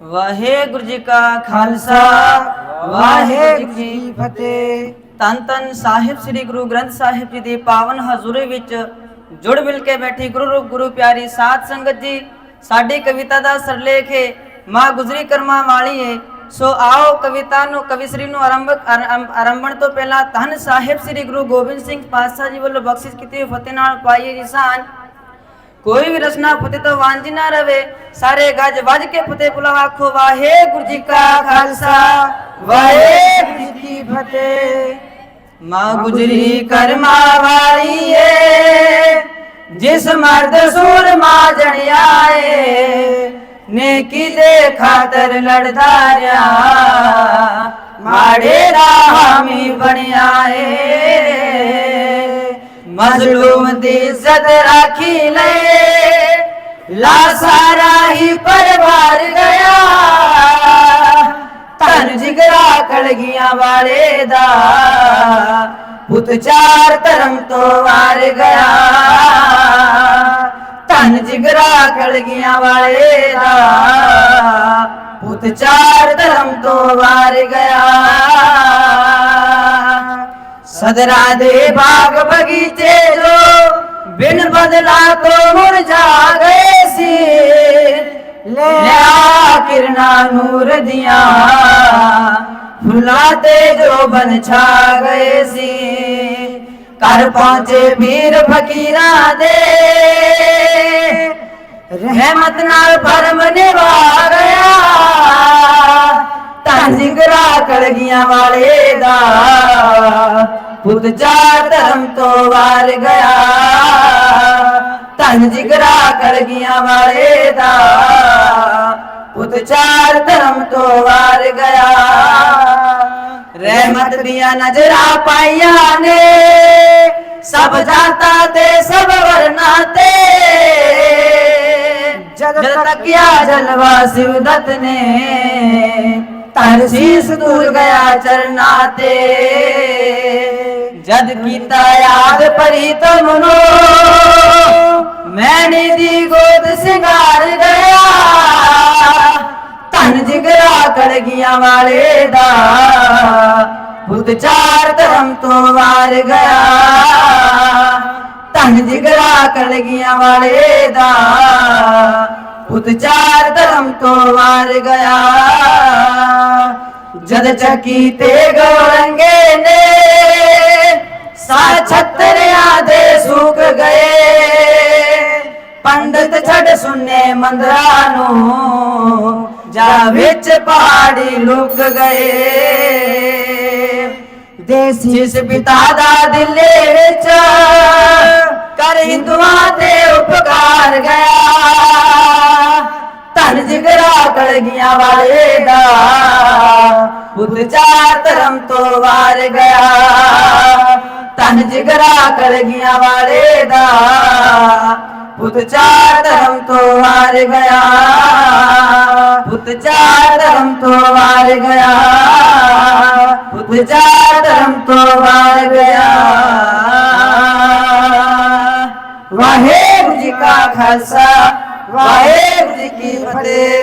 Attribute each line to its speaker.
Speaker 1: ਵਾਹਿਗੁਰੂ ਜੀ ਕਾ ਖਾਲਸਾ, ਵਾਹਿਗੁਰੂ ਜੀ ਕੀ ਫਤਿਹ। ਤਨ ਤਨ ਸਾਹਿਬ, ਸ੍ਰੀ ਗੁਰੂ ਗ੍ਰੰਥ ਸਾਹਿਬ ਜੀ ਦੀ ਪਾਵਨ ਹਜ਼ੂਰੀ ਵਿੱਚ ਜੁੜ ਮਿਲ ਕੇ ਬੈਠੀ ਗੁਰੂ ਗੁਰੂ ਪਿਆਰੀ ਸਾਧ ਸੰਗਤ ਜੀ। ਸਾਡੀ ਕਵਿਤਾ ਦਾ ਸਰਲੇਖ ਹੈ ਮਾਂ ਗੁਜਰੀ ਕਰਮਾਂ ਵਾਲੀ ਹੈ ਸੋ ਆਓ ਕਵਿਤਾ ਨੂੰ ਕਵਿਸਰੀ ਨੂੰ ਆਰੰਭ ਆਰੰਭਣ ਤੋਂ ਪਹਿਲਾਂ ਧੰਨ ਸਾਹਿਬ, ਸ੍ਰੀ ਗੁਰੂ ਗੋਬਿੰਦ ਸਿੰਘ ਪਾਤਸ਼ਾਹ ਜੀ ਵੱਲੋਂ ਬਖਸ਼ਿਸ਼ ਕੀਤੀ ਫਤਿਹ ਨਾਲ ਪਾਈਏ ਜੀ ਸਾਨ ਕੋਈ ਵੀ ਰਸਨਾ ਫਤਿਹ ਤੋਂ ਵਾਂਝੀ ਨਾ ਰਵੇ, ਸਾਰੇ ਗੱਜ ਵੱਜ ਕੇ ਫਤਿਹ ਬੁਲਾ ਆਖੋ, ਵਾਹਿਗੁਰੂ ਜੀ ਕਾ ਖਾਲਸਾ, ਵਾਹਿਗੁਰੂ ਜੀ ਕੀ ਫਤਿਹ। ਮਾਂ ਗੁਜਰੀ ਕਰਮਾ ਵਾਲੀ ਏ ਜਿਸ ਮਰਦ ਸੂਰ ਮਾ ਜਣਿਆਏ ਨੇਕੀ ਦੇ ਖਾਤਰ ਲੜਦਾ ਰਿਆ ਮਾੜੇ ਰਾਮੀ ਬਣਿਆ ਏ ਮਜ਼ਲੂਮ ਦੀ ਇੱਜ਼ਤ ਰਾਖੀ ਲੈ ਲਾ ਸਾਰਾ ਹੀ ਪਰਿਵਾਰ ਗਿਆ। ਧਨ ਜਿਗਰਾ ਕਲਗੀਆਂ ਵਾਲੇ ਦਾ। ਪੁੱਤ ਚਾਰ ਧਰਮ ਤੋਂ ਵਾਰ ਗਿਆ। ਧਨ ਜਿਗਰਾ ਕਲਗੀਆਂ ਵਾਲੇ ਦਾ। ਪੁੱਤ ਚਾਰ ਧਰਮ ਤੋਂ ਵਾਰ ਗਿਆ। ਸਦਰਾ ਦੇ ਬਾਗ ਬਗੀਚੇ ਜੋ ਬਿਨ ਬਦਲਾ ਤੋਂ ਮੁਰਝਾ ਗਏ। ਲਿਆ ਕਿਰਨਾ ਨੂਰ ਦੀਆਂ। ਫੁੱਲਾਂ ਤੇ ਜੋ ਬਨ ਛਾ ਗਏ ਸੀ। ਘਰ ਪਹੁੰਚੇ ਵੀਰ ਫਕੀਰਾਂ ਦੇ। ਰਹਿਮਤ ਨਾਲ ਭਰਮ ਨਿਵਾਰਿਆ ਤਾਂ ਜਿੰਗਰਾ ਜਿਗਰਾ ਕਲਗੀਆਂ ਵਾਲੇ ਦਾ। ਪੁੱਤ ਚਾਰ ਧਰਮ ਤੋਂ ਵਾਰ ਗਿਆ। ਧੰਨ ਜਿਗਰਾ ਕਲਗੀਆਂ ਵਾਲੇ ਦਾ। ਪੁੱਤ ਚਾਰ ਧਰਮ ਤੋਂ ਵਾਰ ਗਿਆ। ਰਹਿਮਤ ਦੀਆਂ ਨਜ਼ਰਾਂ ਪਾਈਆਂ ਨੇ। ਸਭ ਜਾਤਾਂ ਤੇ ਸਭ ਵਰਨਾ ਤੇ। ਜਦ ਤੱਕਿਆ ਜਲਵਾ ਸਿਵਦਤ ਨੇ ਤਨ ਸੀਸ ਦੂਰ ਗਿਆ ਚਰਨਾ ਤੇ। ਜਦ ਕੀਤਾ ਯਾਦ ਪਰੀ ਤਮਨੋ ਮੈਨੇ ਦੀ ਗੋਦ ਸਿੰਗਾਰ ਗਿਆ ਧਨ ਜਿਗਰਾ ਕਲਗੀਆਂ ਵਾਲੇ ਦਾ। ਬੁੱਧ ਚਾਰ ਧਰਮ ਤੋਂ ਵਾਰ ਗਿਆ। ਧਨ ਜਿਗਰਾ ਕਲਗੀਆਂ ਵਾਲੇ ਦਾ। ਬੁੱਧ ਚਾਰ ਧਰਮ ਤੋਂ ਵਾਰ ਗਿਆ। ਜਦ ਚੱਕੀ ਤੇ ਗੋਰੰਗੇ ਨੇ ਸਾ ਛਤਰਿਆਂ ਦੇ ਸੁੱਕ ਗਏ। ਪੰਡਤ ਛੱਡ ਸੁਨੇ ਮੰਦਰਾਂ ਨੂੰ, ਜਾ ਵਿੱਚ ਪਹਾੜੀ ਲੁਕ ਗਏ। ਦੇਸੀ ਪਿਤਾ ਦਾ ਦਿਲੇ ਵਿੱਚ ਕਰ ਹਿੰਦੂਆਂ ਤੇ ਉਪਕਾਰ ਗਿਆ। ਧਨ ਜਿਗਰਾ ਕਲਗੀਆਂ ਵਾਲੇ ਦਾ, ਬੁੱਧ ਚਾਰ ਧਰਮ ਤੋਂ ਵਾਰ ਗਿਆ। ਤਨ ਜਿਗਰਾ ਕਲਗੀਆਂ ਵਾਲੇ ਦਾ। ਪੁੱਤ ਚਾਰ ਧਰਮ ਤੋਂ ਵਾਰ ਗਿਆ। ਪੁੱਤ ਚਾਰ ਧਰਮ ਤੋਂ ਵਾਰ ਗਿਆ। ਪੁੱਤ ਚਾਰ ਧਰਮ ਤੋਂ ਵਾਰ ਗਿਆ। ਵਾਹਿਗੁਰੂ ਜੀ ਕਾ ਖਾਲਸਾ, ਵਾਹਿਗੁਰੂ ਜੀ ਕੀ ਫਤਿਹ।